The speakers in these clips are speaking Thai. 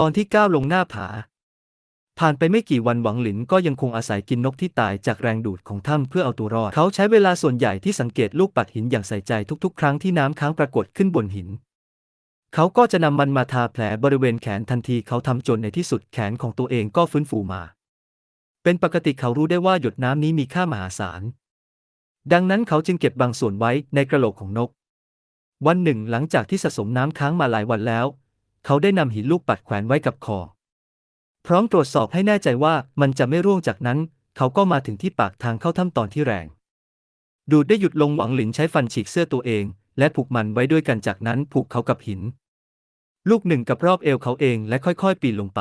ตอนที่ก้าวลงหน้าผา ผ่านไปไม่กี่วันหวังหลินก็ยังคงอาศัยกินนกที่ตายจากแรงดูดของถ้ำเพื่อเอาตัวรอด เขาใช้เวลาส่วนใหญ่ที่สังเกตลูกปัดหินอย่างใส่ใจทุกๆ ครั้งที่น้ำค้างปรากฏขึ้นบนหิน เขาก็จะนำมันมาทาแผลบริเวณแขนทันทีเขาทำจนในที่สุดแขนของตัวเองก็ฟื้นฟูมา เป็นปกติเขารู้ได้ว่าหยดน้ำนี้มีค่ามหาศาล ดังนั้นเขาจึงเก็บบางส่วนไว้ในกระโหลกของนก วันหนึ่งหลังจากที่สะสมน้ำค้างมาหลายวันแล้ว เขาได้นำหินลูกปัดแขวนไว้กับคอ พร้อมตรวจสอบให้แน่ใจว่ามันจะไม่ร่วงจากนั้น เขาก็มาถึงที่ปากทางเข้าถ้ำตอนที่แรง ดูดได้หยุดลงหวังหลินใช้ฟันฉีกเสื้อตัวเอง และผูกมันไว้ด้วยกันจากนั้นผูกเขากับหิน ลูกหนึ่งกับรอบเอวเขาเองและค่อยๆ ปีนลงไป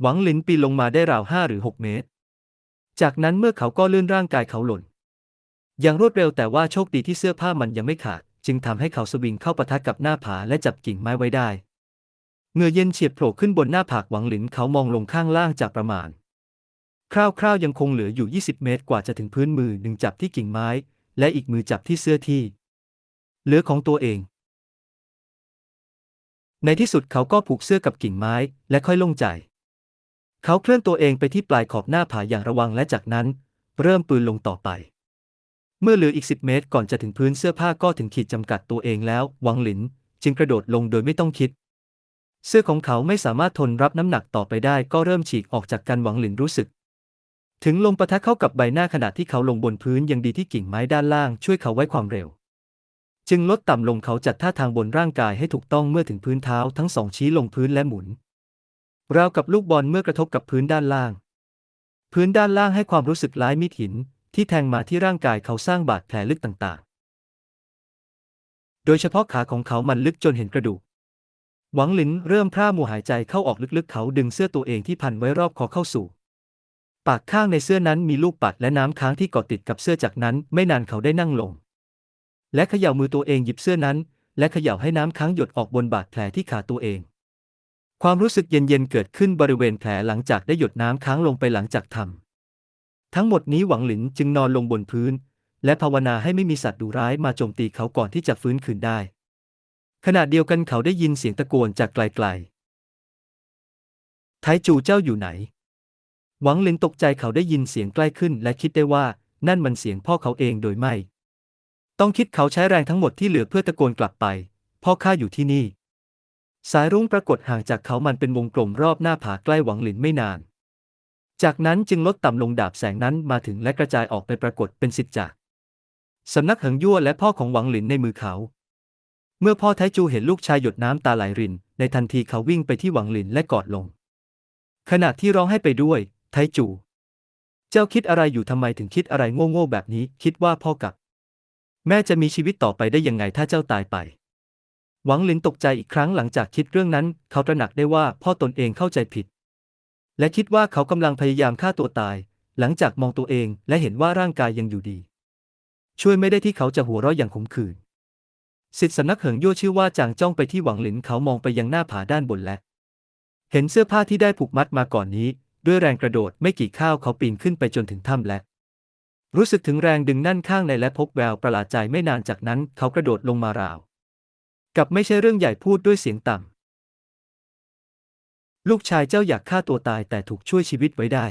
หวังหลินปีนลงมาได้ราวห้าหรือหกเมตร จากนั้นเมื่อเขาก็ลื่นร่างกายเขาหล่นอย่างรวดเร็วแต่ว่าโชคดีที่เสื้อผ้ามันยังไม่ขาด จึงทำให้เขาสวิงเข้าปะทะกับหน้าผาและจับกิ่งไม้ไว้ได้ เงือเย็นเฉียบโผล่ขึ้นบนหน้าผากหวังหลินเขามองลงข้างล่างจากประมาณ คร่าวๆยังคงเหลืออยู่ 20 เมตรกว่าจะถึงพื้นมือหนึ่งจับที่กิ่งไม้ และอีกมือจับที่เสื้อที่ เหลือของตัวเอง ในที่สุดเขาก็ผูกเสื้อกับกิ่งไม้และค่อยโล่งใจ เขาเคลื่อนตัวเองไปที่ปลายขอบหน้าผาอย่างระวังและจากนั้น เริ่มปืนลงต่อไป เมื่อเหลืออีก 10 เมตรก่อนจะถึงพื้นเสื้อผ้าก็ถึงขีดจำกัดตัวเองแล้ว หวังหลิน จึงกระโดดลงโดยไม่ต้องคิด เสื้อของเขาไม่สามารถทนรับน้ำหนักต่อไปได้ก็เริ่มฉีกออกจากกันหวังหลินรู้สึก ถึงลมปะทะเข้ากับใบหน้าขณะที่เขาลงบนพื้นยังดีที่กิ่งไม้ด้านล่างช่วยเขาไว้ความเร็ว จึงลดต่ำลงเขาจัดท่าทางบนร่างกายให้ถูกต้องเมื่อถึงพื้นเท้าทั้งสองชี้ลงพื้นและหมุน ราวกับลูกบอลเมื่อกระทบกับพื้นด้านล่าง พื้นด้านล่างให้ความรู้สึกร้ายมีดหิน ที่แทงมาที่ร่างกายเขาสร้างบาดแผลลึกต่างๆ โดยเฉพาะขาของเขามันลึกจนเห็นกระดูก หวังหลินเริ่มพร่ามัวหายใจเข้าออกลึกๆ เขาดึงเสื้อตัวเองที่พันไว้รอบคอเข้าสู่ ปากข้างในเสื้อนั้นมีลูกปัดและน้ำค้างที่เกาะติดกับเสื้อจากนั้นไม่นานเขาได้นั่งลง และเขย่ามือตัวเองหยิบเสื้อนั้น และเขย่าให้น้ำค้างหยดออกบนบาดแผลที่ขาตัวเอง ความรู้สึกเย็นๆเกิดขึ้นบริเวณแผลหลังจากได้หยดน้ำค้างลงไปหลังจากทำทั้งหมดนี้หวังหลินจึงนอนลงบนพื้น และภาวนาให้ไม่มีสัตว์ดุร้ายมาโจมตีเขาก่อนที่จะฟื้นคืนได้ ขณะเดียวกันเขาได้ยินเสียงตะโกนจากไกลๆไทจูเจ้าอยู่ไหน หวังหลินตกใจเขาได้ยินเสียงใกล้ขึ้นและคิดได้ว่านั่นมันเสียงพ่อเขาเองโดยไม่ ต้องคิดเขาใช้แรงทั้งหมดที่เหลือเพื่อตะโกนกลับไป พ่อข้าอยู่ที่นี่ สายรุ้งปรากฏห่างจากเขามันเป็นวงกลมรอบหน้าผาใกล้หวังหลินไม่นาน จากนั้นจึงลดต่ำลงดาบแสงนั้นมาถึงและกระจายออกไปปรากฏเป็นสิทธิ์จากสำนักหิงยั่วและพ่อของหวังหลินในมือเขา เมื่อพ่อไทจูเห็นลูกชายหยดน้ำตาไหลริน ในทันทีเขาวิ่งไปที่หวังหลินและกอดลง ขณะที่ร้องให้ไปด้วย ไทจู เจ้าคิดอะไรอยู่ทำไมถึงคิดอะไรโง่ๆแบบนี้ คิดว่าพ่อกับ แม่จะมีชีวิตต่อไปได้ยังไงถ้าเจ้าตายไป หวังหลินตกใจอีกครั้งหลังจากคิดเรื่องนั้น เขาตระหนักได้ว่าพ่อตนเองเข้าใจผิด และคิดว่าเขากำลังพยายามฆ่าตัวตาย หลังจากมองตัวเองและเห็นว่าร่างกายยังอยู่ดี ช่วยไม่ได้ที่เขาจะหัวเราะอย่างขมขื่น สิทธิสำนักเหิงยั่วชื่อว่าจางจ้องไปที่หวังหลินเขามองไปยังหน้าผาด้านบนและ เห็นเสื้อผ้าที่ได้ผูกมัดมาก่อนนี้ ด้วยแรงกระโดดไม่กี่ข้าวเขาปีนขึ้นไปจนถึงถ้ำและ รู้สึกถึงแรงดึงนั่นข้างในและพบแววประหลาดใจไม่นานจากนั้นเขากระโดดลงมาราว กับไม่ใช่เรื่องใหญ่พูดด้วยเสียงต่ำลูกชายเจ้าอยากฆ่าตัวตายแต่ถูกช่วยชีวิตไว้ได้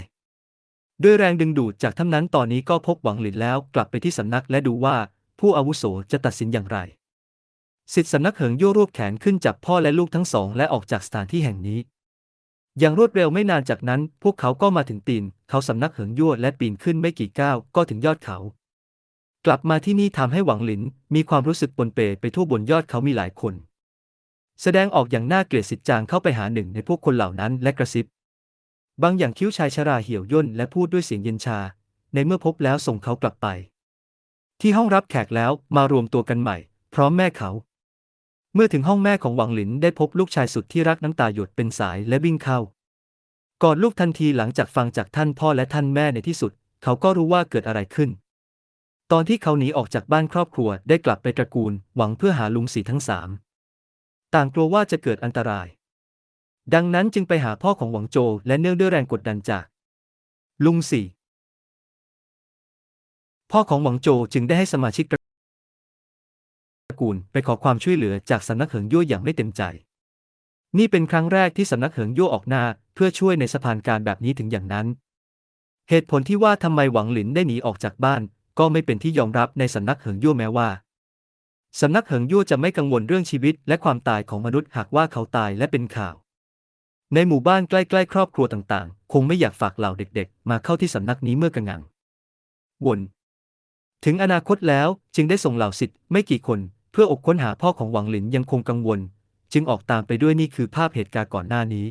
ด้วยแรงดึงดูดจากถ้ำนั้นตอนนี้ก็พบหวังหลินแล้วกลับไปที่สำนักและดูว่าผู้อาวุโสจะตัดสินอย่างไร สิทธิสำนักเหิงยั่วรวบแขนขึ้นจับพ่อและลูกทั้งสองและออกจากสถานที่แห่งนี้ อย่างรวดเร็วไม่นานจากนั้น พวกเขาก็มาถึงตีน เขาสำนักเหิงยั่วและปีนขึ้นไม่กี่ก้าวก็ถึงยอดเขา กลับมาที่นี่ทำให้หวังหลิน มีความรู้สึกปนเปไปทั่วบนยอดเขามีหลายคน แสดงออกอย่างน่าเกลียดสิทธิ์จางเข้าไปหาหนึ่งในพวกคนเหล่านั้นและกระซิบ บางอย่างคิ้วชายชราเหี่ยวย่นและพูดด้วยเสียงเย็นชา ในเมื่อพบแล้วส่งเขากลับไป ที่ห้องรับแขกแล้วมารวมตัวกันใหม่ พร้อมแม่เขา เมื่อถึงห้องแม่ของหวังหลินได้พบลูกชายสุดที่รักน้ำตาหยดเป็นสายและวิ่งเข้ากอดลูกทันทีหลังจากฟังจากท่านพ่อและท่านแม่ในที่สุด เขาก็รู้ว่าเกิดอะไรขึ้น ตอนที่เขาหนีออกจากบ้านครอบครัวได้กลับไปตระกูล หวังเพื่อหาลุงสีทั้งสามต่างกลัวว่าจะเกิดอันตราย ดังนั้นจึงไปหาพ่อของหวังโจและเนื่องด้วยแรงกดดันจาก ลุงสีพ่อของหวังโจจึงได้ให้สมาชิก กูลไปขอความช่วยเหลือจากสำนักเหิงยั่วอย่างไม่เต็มใจ นี่เป็นครั้งแรกที่สำนักเหิงโย่ออกหน้าเพื่อช่วยในสะพานการแบบนี้ถึงอย่างนั้น เหตุผลที่ว่าทำไมหวังหลินได้หนีออกจากบ้าน ก็ไม่เป็นที่ยอมรับในสำนักเหิงโย่แม้ว่าสำนักเหิงโย่จะไม่กังวลเรื่องชีวิตและความตายของมนุษย์หากว่าเขาตายและเป็นข่าว ในหมู่บ้านใกล้ๆ ครอบครัวต่างๆ คงไม่อยากฝากเหล่าเด็กๆ มาเข้าที่สำนักนี้เมื่อกระงังวนถึงอนาคตแล้วจึงได้ส่งเหล่าสิทธิ์ไม่กี่คน เพื่ออกค้นหาพ่อของหวังหลินยังคงกังวล จึงออกตามไปด้วยนี่คือภาพเหตุการณ์ก่อนหน้านี้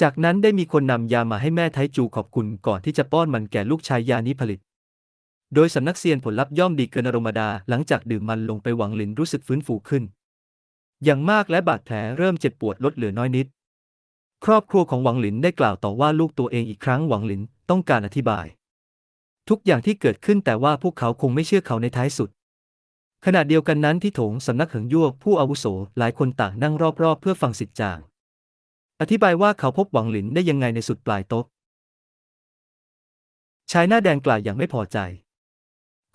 จากนั้นได้มีคนนำยามาให้แม่ไทจูขอบคุณก่อนที่จะป้อนมันแก่ลูกชายยานี้ผลิต โดยสำนักเซียนผลลัพธ์ย่อมดีเกินอารมดาหลังจากดื่มมันลงไปหวังหลินรู้สึกฟื้นฟูขึ้น อย่างมากและบาดแผลเริ่มเจ็บปวดลดเหลือน้อยนิด ครอบครัวของหวังหลินได้กล่าวต่อว่าลูกตัวเองอีกครั้งหวังหลินต้องการอธิบาย ทุกอย่างที่เกิดขึ้นแต่ว่าพวกเขาคงไม่เชื่อเขาในท้ายสุด ขณะเดียวกันนั้นที่โถงสำนักเหิงยวกผู้อาวุโสหลายคนต่างนั่งรอบๆ เพื่อฟังสิทธิ์จาง อธิบายว่าเขาพบหวังหลินได้ยังไงในสุดปลายโต๊ะชายหน้าแดงกล่าวอย่างไม่พอใจ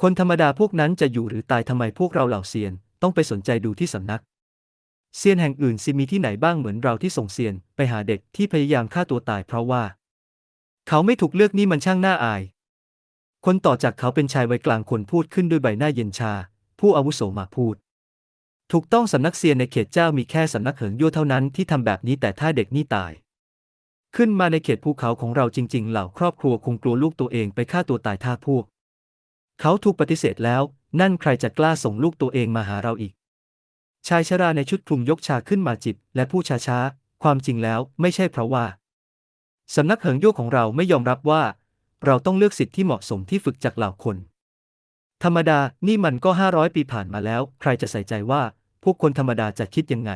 คนธรรมดาพวกนั้นจะอยู่หรือตายทำไมพวกเราเหล่าเซียน ต้องไปสนใจดูที่สำนัก เซียนแห่งอื่นสิมีที่ไหนบ้างเหมือนเราที่ส่งเซียน ไปหาเด็กที่พยายามฆ่าตัวตายเพราะว่า เขาไม่ถูกเลือกนี่มันช่างน่าอาย คนต่อจากเขาเป็นชายวัยกลางคนพูดขึ้นด้วยใบหน้าเย็นชา ผู้อาวุโสมาพูด ถูกต้องสำนักเซียนในเขตเจ้ามีแค่สำนักเหิงยั่วเท่านั้นที่ทำแบบนี้แต่ถ้าเด็กนี่ตาย ขึ้นมาในเขตภูเขาของเราจริง ๆ เหล่าครอบครัวคงกลัวลูกตัวเองไปฆ่าตัวตายท่าพวก เขาถูกปฏิเสธแล้ว นั่นใครจะกล้าส่งลูกตัวเองมาหาเราอีก ชายชราในชุดคลุมยกชาขึ้นมาจิบและพูดช้าๆความจริงแล้วไม่ใช่เพราะว่าสำนักเหิงยั่วของเราไม่ยอมรับว่า เราต้องเลือกสิทธิ์ที่เหมาะสมที่ฝึกจากเหล่าคน ธรรมดานี่มันก็ห้าร้อยปีผ่านมาแล้ว ใครจะใส่ใจว่า พวกคนธรรมดาจะคิดยังไง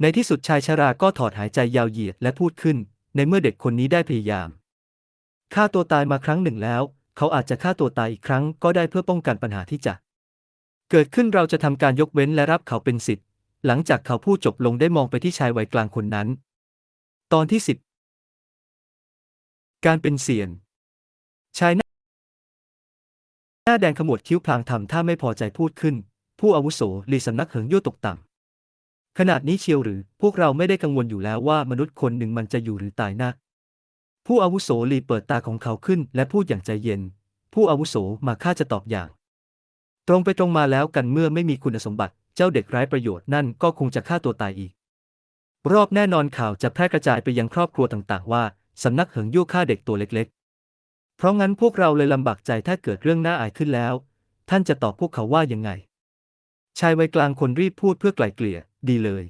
ในที่สุดชายชราก็ถอดหายใจยาวเหยียดและพูดขึ้น ในเมื่อเด็กคนนี้ได้พยายามฆ่าตัวตายมาครั้งหนึ่งแล้ว เขาอาจจะฆ่าตัวตายอีกครั้งก็ได้เพื่อป้องกันปัญหาที่จะ เกิดขึ้นเราจะทำการยกเว้นและรับเขาเป็นสิทธิ์ หลังจากเขาพูดจบลงได้มองไปที่ชายวัยกลางคนนั้น ตอนที่สิบการเป็นเสียนชาย หน้าแดงขมวดคิ้วพลางทำท่าไม่พอใจพูดขึ้น ผู้อาวุโสลีสำนักเหิงยั่วตกต่ำขนาดนี้เชียวหรือ พวกเราไม่ได้กังวลอยู่แล้วว่ามนุษย์คนหนึ่งมันจะอยู่หรือตายนะผู้อาวุโสลีเปิดตาของเขาขึ้นและพูดอย่างใจเย็น ผู้อาวุโสมาข้าจะตอบอย่าง ตรงไปตรงมาแล้วกันเมื่อไม่มีคุณสมบัติ เจ้าเด็กไร้ประโยชน์นั่นก็คงจะฆ่าตัวตายอีก รอบแน่นอนข่าวจะแพร่กระจายไปยังครอบครัวต่างๆ ว่าสำนักเหิงยั่วฆ่าเด็กตัวเล็ก เพราะงั้นพวกเราเลยลำบากใจถ้าเกิดเรื่องน่าอายขึ้นแล้ว ท่านจะตอบพวกเขาว่ายังไง ชายวัยกลางคนรีบพูดเพื่อไกล่เกลี่ย ดีเลย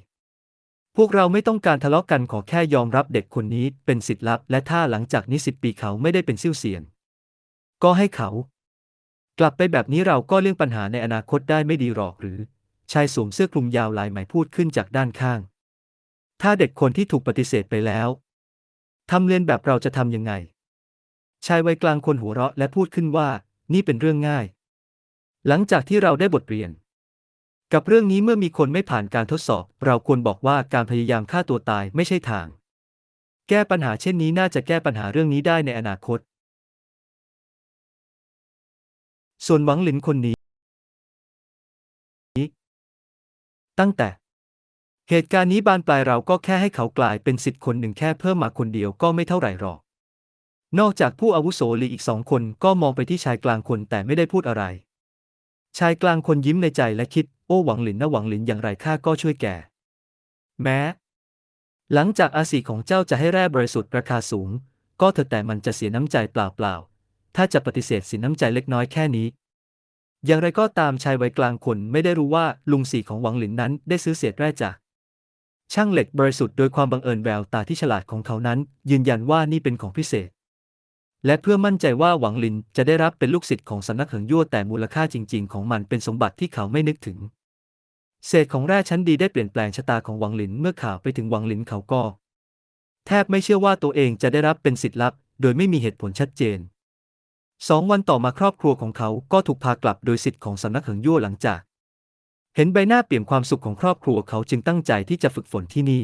พวกเราไม่ต้องการทะเลาะกันขอแค่ยอมรับเด็กคนนี้เป็นสิทธิลับ และถ้าหลังจากนี้สิบปีเขาไม่ได้เป็นซิ่วเซียน ก็ให้เขา กลับไปแบบนี้เราก็เลี่ยงปัญหาในอนาคตได้ไม่ดีหรอกหรือ ชายสวมเสื้อคลุมยาวลายไหมพูดขึ้นจากด้านข้าง ถ้าเด็กคนที่ถูกปฏิเสธไปแล้วทำเลียนแบบเราจะทำยังไง ชายวัยกลางคนหัวเราะและพูดขึ้นว่า นี่เป็นเรื่องง่าย หลังจากที่เราได้บทเรียน กับเรื่องนี้เมื่อมีคนไม่ผ่านการทดสอบ เราควรบอกว่าการพยายามฆ่าตัวตายไม่ใช่ทาง แก้ปัญหาเช่นนี้น่าจะแก้ปัญหาเรื่องนี้ได้ในอนาคต ส่วนหวังหลินคนนี้ ตั้งแต่ เหตุการณ์นี้บานปลายเราก็แค่ให้เขากลายเป็นสิทธิ์คนหนึ่งแค่เพิ่มมาคนเดียวก็ไม่เท่าไหร่หรอก นอกจากผู้อาวุโสลีอีกสองคนก็มองไปที่ชายกลางคนแต่ไม่ได้พูดอะไร ชายกลางคนยิ้มในใจและคิด โอ้หวังหลินนะหวังหลินอย่างไรข้าก็ช่วยแก่แม้ หลังจากอาศีของเจ้าจะให้แร่บริสุทธิ์ราคาสูง ก็เถอะแต่มันจะเสียน้ำใจเปล่าๆ ถ้าจะปฏิเสธสินน้ำใจเล็กน้อยแค่นี้ อย่างไรก็ตามชายวัยกลางคนไม่ได้รู้ว่าลุงสีของหวังหลินนั้นได้ซื้อเศษแร่จากช่างเหล็กบริสุทธิ์โดยความบังเอิญแววตาที่ฉลาดของเขานั้น ยืนยันว่านี่เป็นของพิเศษ และเพื่อมั่นใจว่าหวังลินจะได้รับเป็นลูกศิษย์ของสำนักเหิงยั่วแต่มูลค่าจริง ๆ ของมันเป็นสมบัติที่เขาไม่นึกถึง เศษของแร่ชั้นดีได้เปลี่ยนแปลงชะตาของหวังลินเมื่อข่าวไปถึงหวังลินเขาก็ แทบไม่เชื่อว่าตัวเองจะได้รับเป็นสิทธิ์ลับ โดยไม่มีเหตุผลชัดเจนสองวันต่อมาครอบครัวของเขาก็ถูกพากลับโดยสิทธิ์ของสำนักเหิงยั่วหลังจาก เห็นใบหน้าเปลี่ยมความสุขของครอบครัวเขาจึงตั้งใจที่จะฝึกฝนที่นี่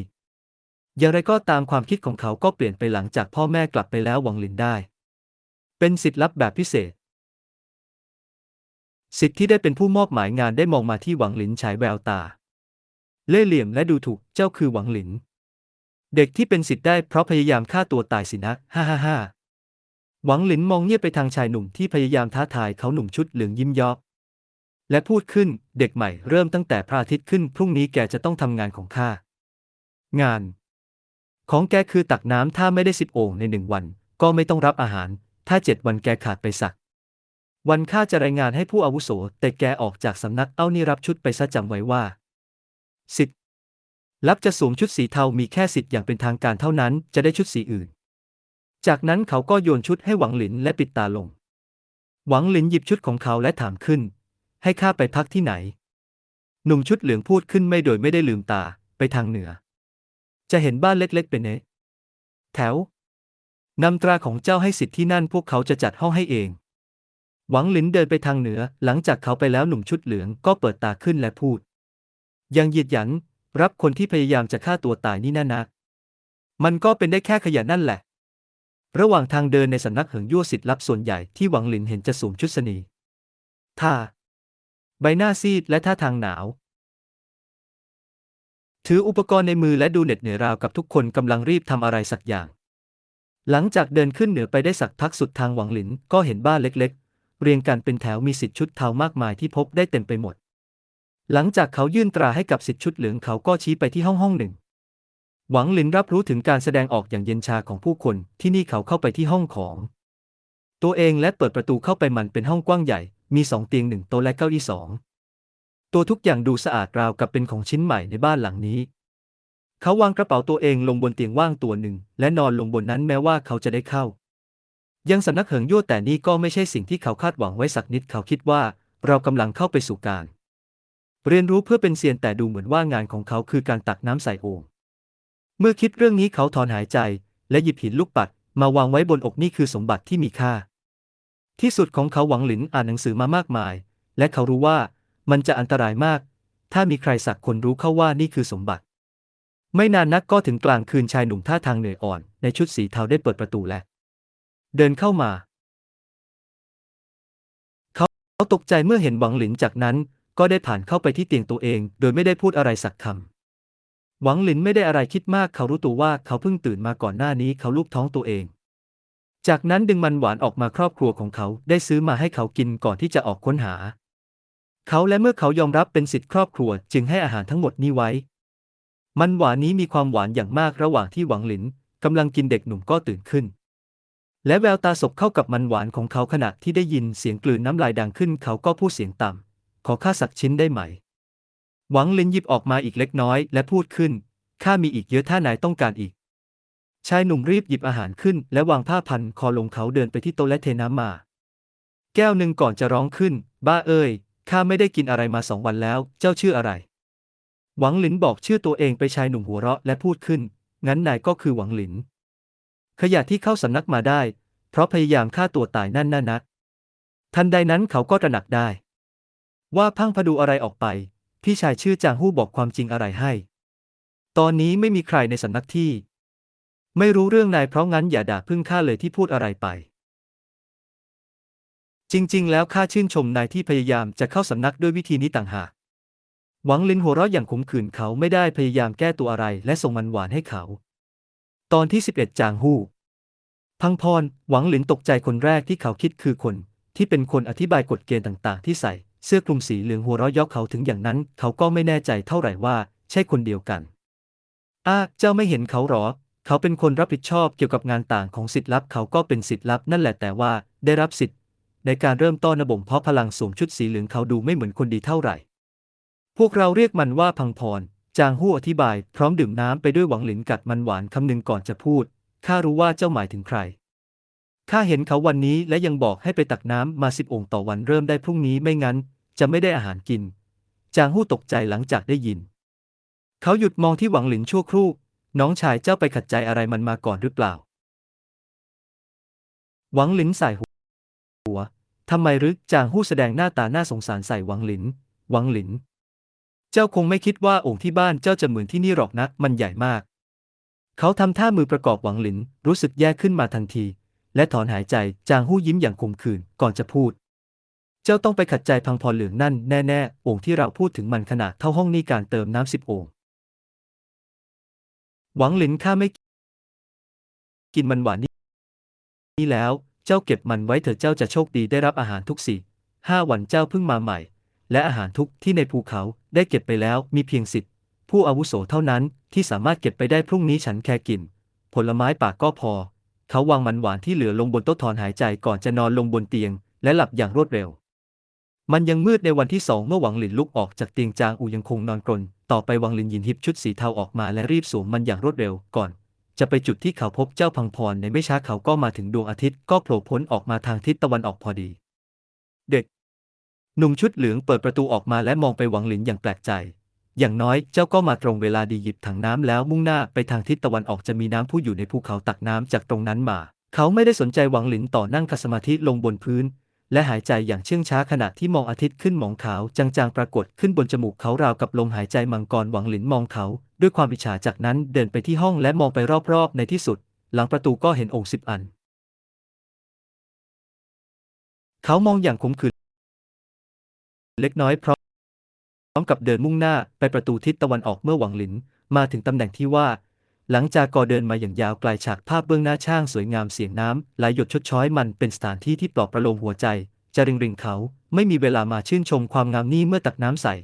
อย่างไรก็ตามความคิดของเขาก็เปลี่ยนไปหลังจากพ่อแม่กลับไปแล้วหวังลินได้ เป็นสิทธิ์ลับแบบพิเศษ สิทธิ์ที่ได้เป็นผู้มอบหมายงานได้มองมาที่หวังหลินฉายแววตา เล่ห์เหลี่ยมและดูถูกเจ้าคือหวังหลิน เด็กที่เป็นสิทธิ์ได้เพราะพยายามฆ่าตัวตายสินะ ฮ่าฮ่าฮ่าหวังหลินมองเงียบไปทางชายหนุ่มที่พยายามท้าทายเขาหนุ่มชุดเหลืองยิ้มยาะและพูดขึ้นเด็กใหม่เริ่มตั้งแต่พระอาทิตย์ขึ้น พรุ่งนี้แกจะต้องทำงานของข้า งาน ของแกคือตักน้ำถ้าไม่ได้สิบโอ่งในหนึ่งวัน ก็ไม่ต้องรับอาหาร ถ้าเจ็ดวันแกขาดไปสัก วันข้าจะรายงานให้ผู้อาวุโส แต่แกออกจากสำนักเอานี่รับชุดไปซะจำไว้ว่า สิทธิ์รับจะสวมชุดสีเทามีแค่สิทธิ์อย่างเป็นทางการเท่านั้นจะได้ชุดสีอื่น จากนั้นเขาก็โยนชุดให้หวังหลินและปิดตาลง หวังหลินหยิบชุดของเขาและถามขึ้น ให้ข้าไปพักที่ไหน หนุ่มชุดเหลืองพูดขึ้นไม่โดยไม่ได้ลืมตาไปทางเหนือ จะเห็นบ้านเล็กๆเป็นเนแถว นำตราของเจ้าให้สิทธิ์ที่นั่นพวกเขาจะจัดห้องให้เอง หวังหลินเดินไปทางเหนือ หลังจากเขาไปแล้วหนุ่มชุดเหลืองก็เปิดตาขึ้นและพูด ยังเหยียดหยันรับคนที่พยายามจะฆ่าตัวตายนี่น่นะมันก็เป็นได้แค่ขยะนั่นแหละ ระหว่างทางเดินในสำนักเหิงยั่วสิทธิ์ลับส่วนใหญ่ที่หวังหลินเห็นจะสวมชุดสนีท่า ใบหน้าซีดและท่าทางหนาว ถืออุปกรณ์ในมือและดูเหน็ดเหนื่อยราวกับทุกคนกำลังรีบทำอะไรสักอย่าง หลังจากเดินขึ้นเหนือไปได้สักพักสุดทางหวังหลินก็เห็นบ้านเล็กๆ เรียงกันเป็นแถวมีสิทธิ์ชุดเทามากมายที่พบได้เต็มไปหมด หลังจากเขายื่นตราให้กับสิทธิ์ชุดเหลืองเขาก็ชี้ไปที่ห้องห้องหนึ่ง หวังหลินรับรู้ถึงการแสดงออกอย่างเย็นชาของผู้คนที่นี่เขาเข้าไปที่ห้องของ ตัวเองและเปิดประตูเข้าไปมันเป็นห้องกว้างใหญ่ มีสองเตียงหนึ่งโต๊ะและเก้าอี้สองตัวทุกอย่างดูสะอาดราวกับเป็นของชิ้นใหม่ในบ้านหลังนี้ เขาวางกระเป๋าตัวเองลงบนเตียงว่างตัวหนึ่ง และนอนลงบนนั้นแม้ว่าเขาจะได้เข้า ยังสำนักเหิงยั่วแต่นี่ก็ไม่ใช่สิ่งที่เขาคาดหวังไว้สักนิดเขาคิดว่า เรากำลังเข้าไปสู่การ เรียนรู้เพื่อเป็นเซียนแต่ดูเหมือนว่างานของเขาคือการตักน้ำใส่โอ่งเมื่อคิดเรื่องนี้เขาถอนหายใจ และหยิบหินลูกปัดมาวางไว้บนอกนี่คือสมบัติที่มีค่า ที่สุดของเขาหวังหลินอ่านหนังสือมามากมาย และเขารู้ว่ามันจะอันตรายมาก ถ้ามีใครสักคนรู้เข้าว่านี่คือสมบัติ ไม่นานนักก็ถึงกลางคืนชายหนุ่มท่าทางเหนื่อยอ่อน ในชุดสีเทาได้เปิดประตูและ เดินเข้ามา เขาตกใจเมื่อเห็นหวังหลินจากนั้น ก็ได้ผ่านเข้าไปที่เตียงตัวเอง โดยไม่ได้พูดอะไรสักคำหวังหลินไม่ได้อะไรคิดมากเขารู้ตัวว่าเขาเพิ่งตื่นมาก่อนหน้านี้เขาลูบท้องตัวเอง จากนั้นดึงมันหวานออกมาครอบครัวของเขาได้ซื้อมาให้เขากินก่อนที่จะออกค้นหา เขาและเมื่อเขายอมรับเป็นสิทธิครอบครัว จึงให้อาหารทั้งหมดนี้ไว้ มันหวานนี้มีความหวานอย่างมากระหว่างที่หวังหลินกำลังกินเด็กหนุ่มก็ตื่นขึ้น และแววตาสบเข้ากับมันหวานของเขาขณะที่ได้ยินเสียงกลืนน้ำลายดังขึ้น เขาก็พูดเสียงต่ำขอข้าสักชิ้นได้ไหม หวังหลินหยิบออกมาอีกเล็กน้อย และพูดขึ้นข้ามีอีกเยอะถ้านายต้องการอีก ชายหนุ่มรีบหยิบอาหารขึ้น และวางผ้าพันคอลงเขาเดินไปที่โต๊ะและเทน้ำมา แก้วหนึ่งก่อนจะร้องขึ้น บ้าเอ้ยข้าไม่ได้กินอะไรมาสองวันแล้ว เจ้าชื่ออะไร หวังหลินบอกชื่อตัวเองไปชายหนุ่มหัวเราะและพูดขึ้น งั้นนายก็คือหวังหลิน ขยะที่เข้าสำนักมาได้ เพราะพยายามฆ่าตัวตายนั่นน่ะนะทันใดนั้นเขาก็ตระหนักได้ ว่าพังพดูอะไรออกไป พี่ชายชื่อจางฮู้บอกความจริงอะไรให้ ตอนนี้ไม่มีใครในสำนักที่ ไม่รู้เรื่องนายเพราะงั้นอย่าด่าพึ่งข้าเลยที่พูดอะไรไป จริง ๆ แล้วข้าชื่นชมนายที่พยายามจะเข้าสำนักด้วยวิธีนี้ต่างหาก หวังลินหัวเราะอย่างขมขื่นเขาไม่ได้พยายามแก้ตัวอะไรและส่งมันหวานให้เขา ตอนที่ 11 จางฮู้ พังพร หวังหลินตกใจคนแรกที่เขาคิดคือคน ที่เป็นคนอธิบายกฎเกณฑ์ต่างๆ ที่ใส่ เสื้อคลุมสีเหลืองหัวเราะยอกเขาถึงอย่างนั้น เขาก็ไม่แน่ใจเท่าไหร่ว่าใช่คนเดียวกัน อ้า เจ้าไม่เห็นเขาหรอ เขาเป็นคนรับผิดชอบเกี่ยวกับงานต่างของสิทธิ์ลับ เขาก็เป็นสิทธิ์ลับนั่นแหละแต่ว่าได้รับสิทธิ์ ในการเริ่มต้นระบบเพราะพลังสวมชุดสีเหลืองเขาดูไม่เหมือนคนดีเท่าไหร่ พวกเราเรียกมันว่าพังพร จางฮู้อธิบาย พร้อมดื่มน้ำไปด้วยหวังหลินกัดมันหวานคำหนึ่งก่อนจะพูด ข้ารู้ว่าเจ้าหมายถึงใคร ข้าเห็นเขาวันนี้และยังบอกให้ไปตักน้ำมาสิบองค์ต่อวันเริ่มได้พรุ่งนี้ไม่งั้น จะไม่ได้อาหารกิน จางฮู้ตกใจหลังจากได้ยิน เขาหยุดมองที่หวังหลินชั่วครู่ น้องชายเจ้าไปขัดใจอะไรมันมาก่อนหรือเปล่า หวังหลินใส่หัวทำไมรือจางฮู้แสดงหน้าตาน่าสงสารใส่หวังหลิน หวังหลิน เจ้าคงไม่คิดว่าโอ่งที่บ้านเจ้าจะเหมือนที่นี่หรอกนะ มันใหญ่มาก เขาทำท่ามือประกอบหวังหลิน รู้สึกแย่ขึ้นมาทันที และถอนหายใจจางฮู้ยิ้มอย่างขมขื่นก่อนจะพูด เจ้าต้องไปขัดใจพังพรเหลืองนั่นแน่ๆโอ่งที่เราพูดถึงมันขนาดเท่าห้องนี้การเติมน้ำสิบโอ่งหวังหลินข้าไม่กินมันหวานนี่นี่แล้ว เจ้าเก็บมันไว้เถอะเจ้าจะโชคดีได้รับอาหารทุกสี่ห้าวันเจ้าเพิ่งมาใหม่ และอาหารทุกที่ในภูเขาได้เก็บไปแล้วมีเพียงสิทธิ์ผู้อาวุโสเท่านั้นที่สามารถเก็บไปได้พรุ่งนี้ฉันแค่กิน ผลไม้ปากก็พอ เขาวางมันหวานที่เหลือลงบนโต๊ะถอนหายใจก่อนจะนอนลงบนเตียง และหลับอย่างรวดเร็ว มันยังมืดในวันที่สองเมื่อหวังหลินลุกออกจากเตียงจางอูยังคงนอนกรนต่อไปหวังหลินหยินหิบชุดสีเทาออกมาและรีบสวมมันอย่างรวดเร็วก่อนจะไปจุดที่เขาพบเจ้าพังพรในไม่ช้าเขาก็มาถึงดวงอาทิตย์ก็โผล่พ้นออกมาทางทิศตะวันออกพอดี เด็ก หนุ่มชุดเหลืองเปิดประตูออกมาและมองไปหวังหลินอย่างแปลกใจ อย่างน้อยเจ้าก็มาตรงเวลาดีหยิบถังน้ำแล้วมุ่งหน้าไปทางทิศตะวันออกจะมีน้ำพุอยู่ในภูเขาตักน้ำจากตรงนั้นมา เขาไม่ได้สนใจหวังหลินต่อนั่งคสมาธิลงบนพื้น และหายใจอย่างเชื่องช้าขณะที่มองอาทิตย์ขึ้นหมองขาวจางๆปรากฏขึ้นบนจมูกเขาราวกับลมหายใจมังกรหวังหลินมองเขา ด้วยความอิจฉาจากนั้นเดินไปที่ห้องและมองไปรอบๆในที่สุด หลังประตูก็เห็นองค์สิบอัน เขามองอย่างขมขื่น เล็กน้อยพร้อมพร้อมกับเดินมุ่งหน้าไปประตูทิศตะวันออกเมื่อหวังหลิน มาถึงตำแหน่งที่ว่า หลังจากก่อเดินมาอย่างยาวไกลฉากภาพเบื้องหน้าช่างสวยงามเสียงน้ำไหลหยดชดช้อยมันเป็นสถานที่ที่ปลอบประโลมหัวใจ จะริงริงเขาไม่มีเวลามาชื่นชมความงามนี้เมื่อตักน้ำใส่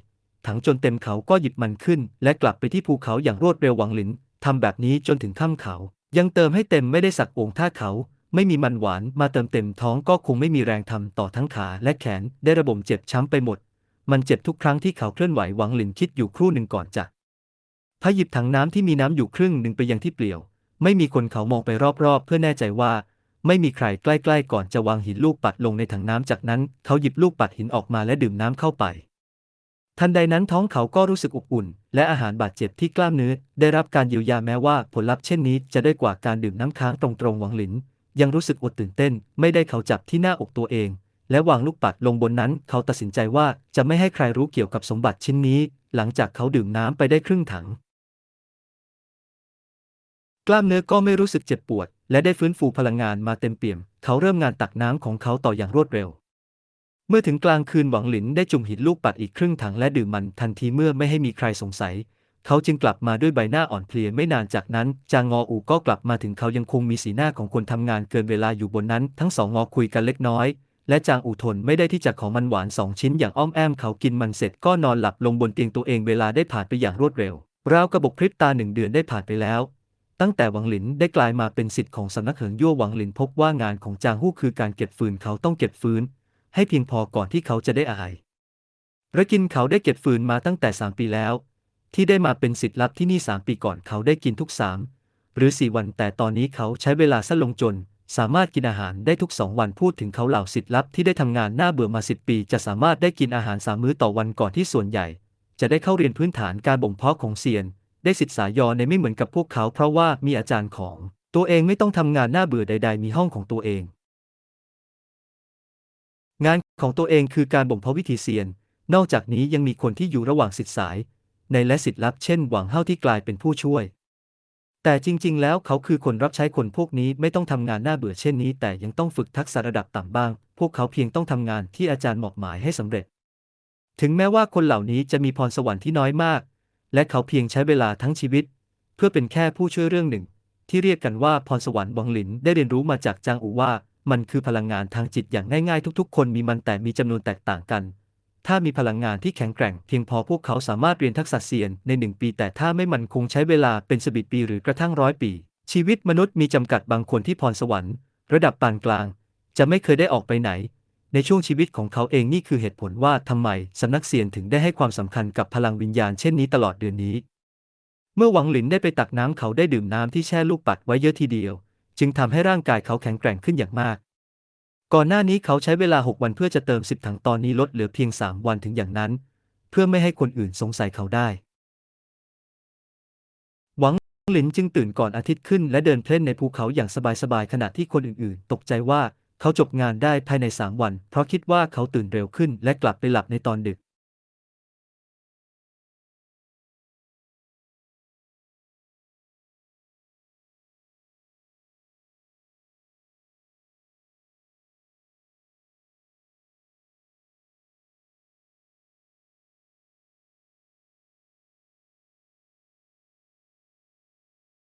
ถังจนเต็มเขาก็หยิบมันขึ้น และกลับไปที่ภูเขาอย่างรวดเร็วหวังหลินทำแบบนี้จนถึงค่ำเขา ยังเติมให้เต็มไม่ได้สักองถ้าเขา ไม่มีมันหวานมาเติมเต็มท้องก็คงไม่มีแรงทำต่อทั้งขาและแขนได้ระบมเจ็บช้ำไปหมด มันเจ็บทุกครั้งที่เขาเคลื่อนไหวหวังหลินคิดอยู่ครู่หนึ่งก่อนจะพาหยิบถังน้ำที่มีน้ำอยู่ครึ่งหนึ่งไปยังที่เปลี่ยว ไม่มีคนเขามองไปรอบๆ เพื่อแน่ใจว่า ไม่มีใครใกล้ๆ ก่อนจะวางหินลูกปัดลงในถังน้ำจากนั้นเขาหยิบลูกปัดหินออกมาและดื่มน้ำเข้าไป ทันใดนั้นท้องเขาก็รู้สึกอบอุ่น และอาหารบาดเจ็บที่กล้ามเนื้อได้รับการเยียวยาแม้ว่าผลลัพธ์เช่นนี้จะได้กว่าการดื่มน้ำค้างตรงๆหวังหลิน ยังรู้สึกอดตื่นเต้น ไม่ได้เขาจับที่หน้าอกตัวเอง และวางลูกปัดลงบนนั้น เขาตัดสินใจว่าจะไม่ให้ใครรู้เกี่ยวกับสมบัติชิ้นนี้ หลังจากเขาดื่มน้ำไปได้ครึ่งถัง กล้ามเนื้อก็ไม่รู้สึกเจ็บปวด และได้ฟื้นฟูพลังงานมาเต็มเปี่ยม เขาเริ่มงานตักน้ำของเขาต่ออย่างรวดเร็ว เมื่อถึงกลางคืนหวังหลินได้จุ่มหินลูกปัดอีกครึ่งถังและดื่มมันทันทีเมื่อไม่ให้มีใครสงสัย เขาจึงกลับมาด้วยใบหน้าอ่อนเพลียไม่นานจากนั้น จางงออูก็กลับมาถึงเขายังคงมีสีหน้าของคนทำงานเกินเวลาอยู่บนนั้น ทั้งสองงอคุยกันเล็กน้อย และจางอูทนไม่ได้ที่จะของมันหวานสองชิ้นอย่างอ้อมแอมเขากินมันเสร็จก็นอนหลับลงบนเตียงตัวเองเวลาได้ผ่านไปอย่างรวดเร็ว ราวกระบอกพริบตาหนึ่งเดือนได้ผ่านไปแล้วตั้งแต่หวังหลินได้กลายมาเป็นสิทธิ์ของสำนักเหิงยั่วหวังหลินพบว่างานของจางฮู้คือการเก็บฟืนเขาต้องเก็บฟืน ให้เพียงพอก่อนที่เขาจะได้อายระกินเขาได้เก็บฟืนมาตั้งแต่สามปีแล้ว ที่ได้มาเป็นสิทธิ์ลับที่นี่สามปีก่อนเขาได้กินทุกสามหรือสี่วัน แต่ตอนนี้เขาใช้เวลาสั้นลงจน สามารถกินอาหารได้ทุกสองวันพูดถึงเขาเหล่าสิทธิ์ลับที่ได้ทำงานหน้าเบื่อมาสิบปี จะสามารถได้กินอาหารสามมื้อต่อวันก่อนที่ส่วนใหญ่ จะได้เข้าเรียนพื้นฐานการบ่มเพาะของเซียน ได้สิทธิสายอในไม่เหมือนกับพวกเขาเพราะว่ามีอาจารย์ของ ตัวเองไม่ต้องทำงานหน้าเบื่อใด ๆ มีห้องของตัวเอง งานของตัวเองคือการบ่มเพาะวิธีเซียน นอกจากนี้ยังมีคนที่อยู่ระหว่างสิทธิสาย ในและสิทธิ์ลับเช่นหวังเฮาที่กลายเป็นผู้ช่วย แต่จริง ๆ แล้วเขาคือคนรับใช้คนพวกนี้ไม่ต้องทำงานหน้าเบื่อเช่นนี้ แต่ยังต้องฝึกทักษะระดับต่ำบ้าง พวกเขาเพียงต้องทำงานที่อาจารย์หมอกหมายให้สำเร็จ ถึงแม้ว่าคนเหล่านี้จะมีพรสวรรค์ที่น้อยมาก และเขาเพียงใช้เวลาทั้งชีวิต เพื่อเป็นแค่ผู้ช่วยเรื่องหนึ่ง ที่เรียกกันว่าพรสวรรค์วังหลินได้เรียนรู้มาจากจางอูว่ามันคือพลังงานทางจิตอย่างง่ายๆ ทุกๆ คนมีมันแต่มีจำนวนแตกต่างกัน ถ้ามีพลังงานที่แข็งแกร่งเพียงพอพวกเขาสามารถเรียนทักษะเซียนในหนึ่งปี แต่ถ้าไม่มันคงใช้เวลาเป็นสบิดปีหรือกระทั่งร้อยปี ชีวิตมนุษย์มีจำกัดบางคนที่พรสวรรค์ ระดับปานกลาง จะไม่เคยได้ออกไปไหน ในช่วงชีวิตของเขาเองนี่คือเหตุผลว่าทำไมสำนักเซียนถึงได้ให้ความสำคัญกับพลังวิญญาณเช่นนี้ตลอดเดือนนี้ เมื่อหวังหลินได้ไปตักน้ำเขาได้ดื่มน้ำที่แช่ลูกปัดไว้เยอะทีเดียว จึงทำให้ร่างกายเขาแข็งแกร่งขึ้นอย่างมาก ก่อนหน้านี้เขาใช้เวลา 6 วันเพื่อจะเติม 10 ถังตอนนี้ลดเหลือเพียง 3 วันถึงอย่างนั้น เพื่อไม่ให้คนอื่นสงสัยเขาได้ หวังหลินจึงตื่นก่อนอาทิตย์ขึ้น และเดินเพล่นในภูเขาอย่างสบายๆขณะที่คนอื่นๆ ตกใจว่าเขาจบงานได้ภายใน 3 วัน เพราะคิดว่าเขาตื่นเร็วขึ้นและกลับไปหลับในตอนดึก